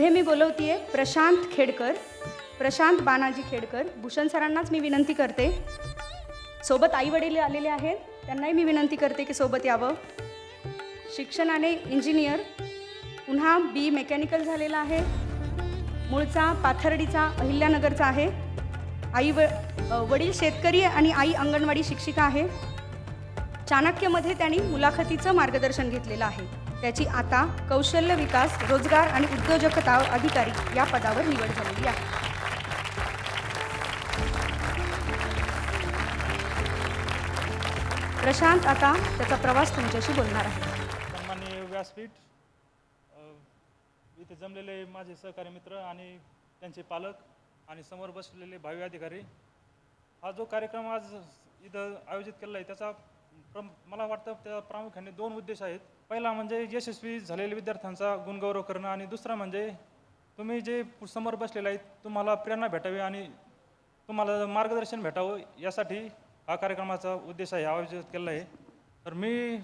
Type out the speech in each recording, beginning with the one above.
पुढे मी बोलवतीये प्रशांत खेडकर प्रशांत बानाजी खेडकर. भूषण सरांनाच मी विनंती करते. सोबत आई वडील आलेले आहेत त्यांनाही मी विनंती करते की सोबत यावं. शिक्षणाने इंजिनियर पुन्हा बी मेकॅनिकल झालेला आहे. मूळचा पाथर्डीचा अहिल्यानगरचा आहे. आई व वडील शेतकरी आणि आई अंगणवाडी शिक्षिका आहे. चाणक्यमध्ये त्यांनी मुलाखतीचं मार्गदर्शन घेतलेलं आहे. त्याची आता कौशल्य विकास रोजगार आणि उद्योजकता अधिकारी या पदावर निवड झालेली आहे. प्रशांत आता त्याचा प्रवास तुमच्याशी बोलणार आहे. सन्माननीय व्यासपीठ इथे जमलेले माझे सहकारी मित्र आणि त्यांचे पालक आणि समोर बसलेले भावी अधिकारी हा जो कार्यक्रम आज इथं आयोजित केलेला आहे त्याचा प्रम मला वाटतं त्या प्रामुख्याने दोन उद्देश आहेत. पहिला म्हणजे यशस्वी झालेल्या विद्यार्थ्यांचा गुणगौरव करणं आणि दुसरा म्हणजे तुम्ही जे समोर बसलेले आहेत तुम्हाला प्रेरणा भेटावी आणि तुम्हाला मार्गदर्शन भेटावं यासाठी हा कार्यक्रमाचा उद्देश आहे आयोजित केला आहे. तर मी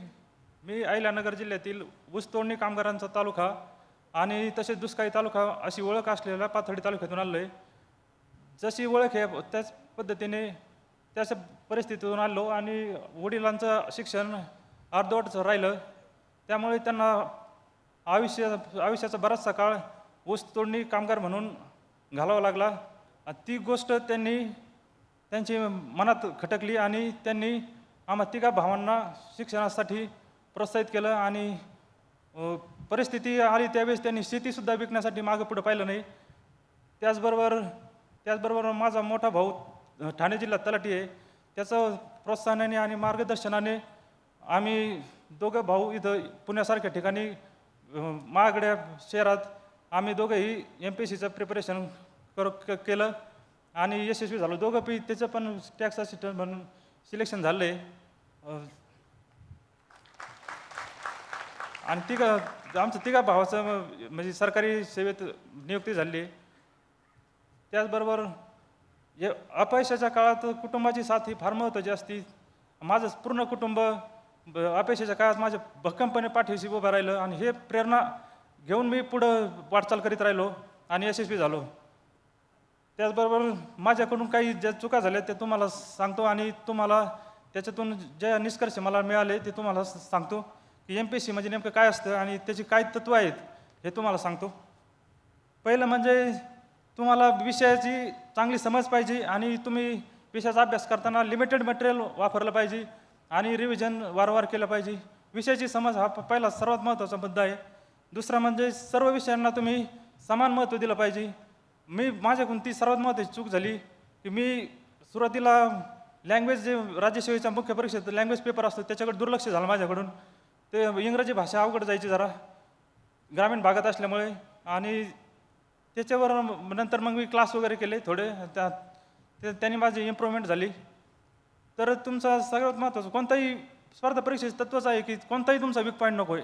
मी अहिल्यानगर जिल्ह्यातील ऊसतोडणी कामगारांचा तालुका आणि तसेच दुष्काळी तालुका अशी ओळख असलेला पाथर्डी तालुक्यातून आलो आहे. जशी ओळख आहे त्याच पद्धतीने त्याच परिस्थितीतून आलो आणि वडिलांचं शिक्षण अर्धवटच राहिलं. त्यामुळे त्यांना आयुष्य आयुष्याचा बराचसा काळ ऊस तोडणी कामगार म्हणून घालावा लागला. ती गोष्ट त्यांनी त्यांची मनात खटकली आणि त्यांनी आम्हा तिघा भावांना शिक्षणासाठी प्रोत्साहित केलं आणि परिस्थिती आली त्यावेळेस त्यांनी शेतीसुद्धा विकण्यासाठी मागं पुढं पाहिलं नाही. त्याचबरोबर त्याचबरोबर माझा मोठा भाऊ ठाणे जिल्ह्यात तलाठी आहे. त्याचं प्रोत्साहनाने आणि मार्गदर्शनाने आम्ही दोघं भाऊ इथं पुण्यासारख्या ठिकाणी महागड्या शहरात आम्ही दोघंही एम पी सीचं प्रिपरेशन कर क- केलं आणि यशस्वी झालो. दोघं पी त्याचं पण टॅक्स असिस्टंट म्हणून सिलेक्शन झालं आहे आणि तिघा आमचं तिघा भावाचं म्हणजे सरकारी सेवेत नियुक्ती झाली. त्याचबरोबर हे अपयशाच्या काळात कुटुंबाची साथ ही फार महत्त्वाची असती. माझं पूर्ण कुटुंब ब- अपयशाच्या काळात माझ्या भक्कमपणे पाठीशी उभं राहिलं आणि हे प्रेरणा घेऊन मी पुढं वाटचाल करीत राहिलो आणि यशस्वी झालो. त्याचबरोबर माझ्याकडून काही ज्या चुका झाल्या त्या तुम्हाला सांगतो आणि तुम्हाला त्याच्यातून जे निष्कर्ष मला मिळाले ते तुम्हाला सांगतो. की एम पी एस सी म्हणजे नेमकं काय असतं आणि त्याची काय तत्त्व आहेत हे तुम्हाला सांगतो. पहिलं म्हणजे तुम्हाला विषयाची चांगली समज पाहिजे आणि तुम्ही विषयाचा अभ्यास करताना लिमिटेड मटेरियल वापरलं पाहिजे आणि रिव्हिजन वारंवार केलं पाहिजे. विषयाची समज हा पहिला सर्वात महत्त्वाचा मुद्दा आहे. दुसरा म्हणजे सर्व विषयांना तुम्ही समान महत्त्व दिलं पाहिजे. मी माझ्याकडून ती सर्वात महत्त्वाची चूक झाली की मी सुरुवातीला लँग्वेज जे राज्यसेवेच्या मुख्य परीक्षेत लँग्वेज पेपर असतो त्याच्याकडे दुर्लक्ष झालं माझ्याकडून. ते इंग्रजी भाषा अवघड जायची जरा. ग्रामीण भागात असल्यामुळे आणि त्याच्यावर नंतर मग मी क्लास वगैरे केले थोडे. त्या ते- त्यांनी माझी इम्प्रूव्हमेंट झाली. तर तुमचा सगळ्यात महत्त्वाचं कोणताही स्पर्धा परीक्षेचं तत्वच आहे की कोणताही तुमचा वीक पॉईंट नको आहे.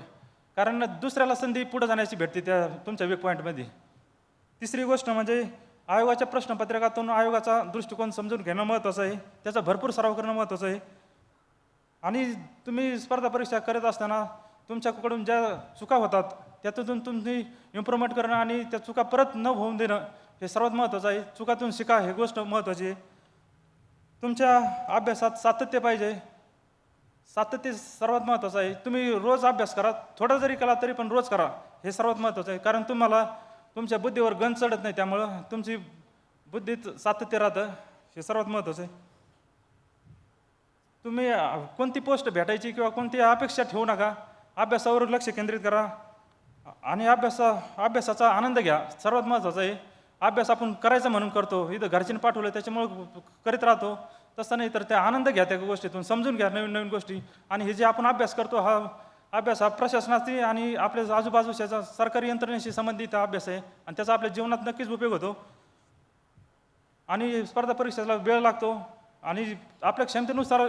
कारण दुसऱ्याला संधी पुढं जाण्याची भेटते त्या तुमच्या वीक पॉईंटमध्ये तिसरी गोष्ट म्हणजे आयोगाच्या प्रश्नपत्रकातून आयोगाचा दृष्टिकोन समजून घेणं महत्त्वाचं आहे. त्याचा भरपूर सराव करणं महत्त्वाचं आहे. आणि तुम्ही स्पर्धा परीक्षा करत असताना तुमच्याकडून ज्या चुका होतात त्यातून तुम्ही इम्प्रूव्हमेंट करणं आणि त्या चुका परत न होऊन देणं हे सर्वात महत्त्वाचं आहे. चुकातून शिका हे गोष्ट महत्त्वाची आहे. तुमच्या अभ्यासात सातत्य पाहिजे. सातत्य सर्वात महत्त्वाचं आहे. तुम्ही रोज अभ्यास करा. थोडा जरी केला तरी पण रोज करा. हे सर्वात महत्त्वाचं आहे. कारण तुम्हाला तुमच्या बुद्धीवर गण चढत नाही. त्यामुळं तुमची बुद्धीत सातत्य राहतं. हे सर्वात महत्त्वाचं आहे. तुम्ही कोणती पोस्ट भेटायची किंवा कोणती अपेक्षा ठेवू नका. अभ्यासावर लक्ष केंद्रित करा. आणि अभ्यासा अभ्यासाचा आनंद घ्या. सर्वात महत्त्वाचं आहे अभ्यास आपण करायचा म्हणून करतो. इथं घरच्यांनी पाठवलं त्याच्यामुळं करीत राहतो. तसं नाही तर त्या आनंद घ्या त्या गोष्टीतून. समजून घ्या नवीन नवीन गोष्टी. आणि हे जे आपण अभ्यास करतो हा अभ्यास हा प्रशासनाशी आणि आपल्या आजूबाजूच्या सरकारी यंत्रणेशी संबंधित अभ्यास आहे. आणि त्याचा आपल्या जीवनात नक्कीच उपयोग होतो. आणि स्पर्धा परीक्षेला वेळ लागतो. आणि आपल्या क्षमतेनुसार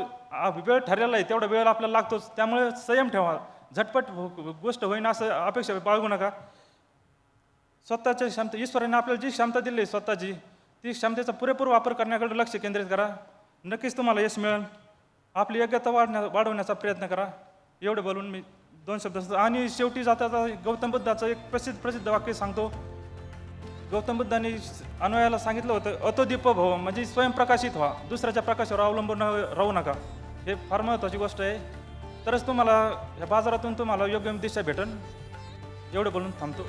वेळ ठरलेला आहे तेवढा वेळ आपल्याला लागतोच. त्यामुळे संयम ठेवा. झटपट हो- गोष्ट होईन असं अपेक्षा बाळगू नका. स्वतःच्या क्षमता ईश्वराने आपल्याला जी क्षमता दिली आहे स्वतःची ती क्षमतेचा पुरेपूर वापर करण्याकडे लक्ष केंद्रित करा. नक्कीच तुम्हाला यश मिळेल. आपली योग्यता वाढण्या वाढवण्याचा प्रयत्न करा. एवढं बोलून मी दोन शब्द आणि शेवटी जाता गौतम बुद्धाचं एक प्रसिद्ध प्रसिद्ध वाक्य सांगतो. गौतम बुद्धांनी अनुयाला सांगितलं होतं अतोदीप भव म्हणजे स्वयंप्रकाशित व्हा. दुसऱ्याच्या प्रकाशावर अवलंबून राहू नका. हे फार महत्त्वाची गोष्ट आहे. तरच तुम्हाला या बाजारातून तुम्हाला योग्य दिशा भेटन. एवढं बोलून थांबतो.